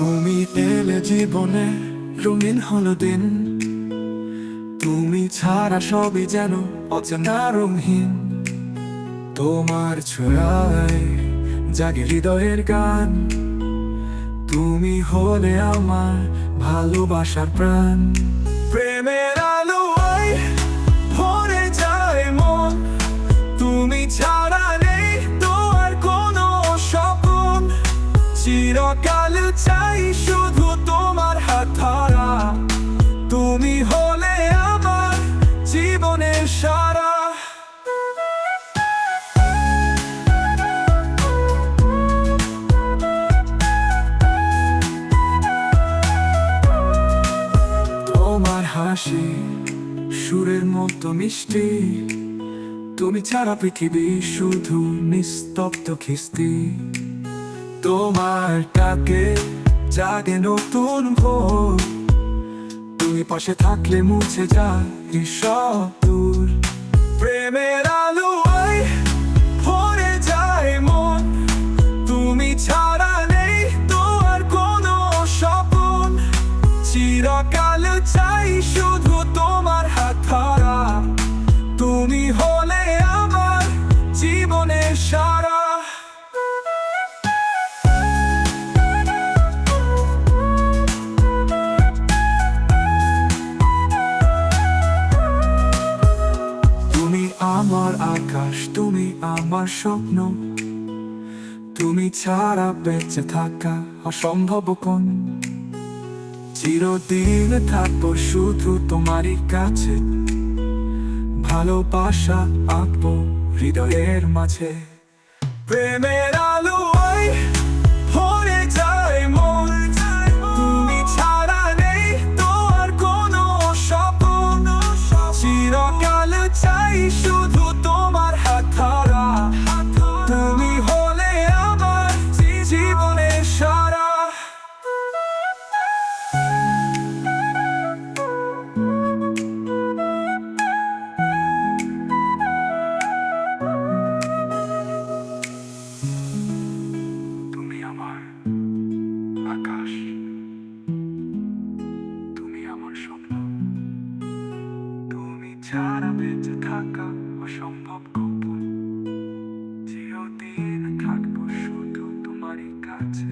এলে জীবনে রঙিন হলো দিন। তুমি ছাড়া সবই যেন অচেনা রঙহীন তোমার ছোঁয়ায় জাগে হৃদয়ের গান। তুমি হলে আমার ভালোবাসার প্রাণ। প্রেমের হাসি, সুরের মতো মিষ্টি। তুমি ছাড়া পৃথিবী শুধু নিস্তব্ধ খিস্তি। তোমার ডাকে জাগে নতুন ভোর। তুমি পাশে থাকলে মুছে যা সব দূর। প্রেমের চাই শুধু তোমার হাত ধরা। তুমি হলে আমার জীবনের সারা। তুমি আমার আকাশ, তুমি আমার স্বপ্ন। তুমি ছাড়া বেঁচে থাকা অসম্ভব কোন। চিরদিন থাকব শুধু তোমারই কাছে। ভালোবাসা আঁকবো হৃদয়ের মাঝে। প্রেমের ছাড়া বেঁচে থাকা অসম্ভব থাকব শুধু তোমারই কাছে।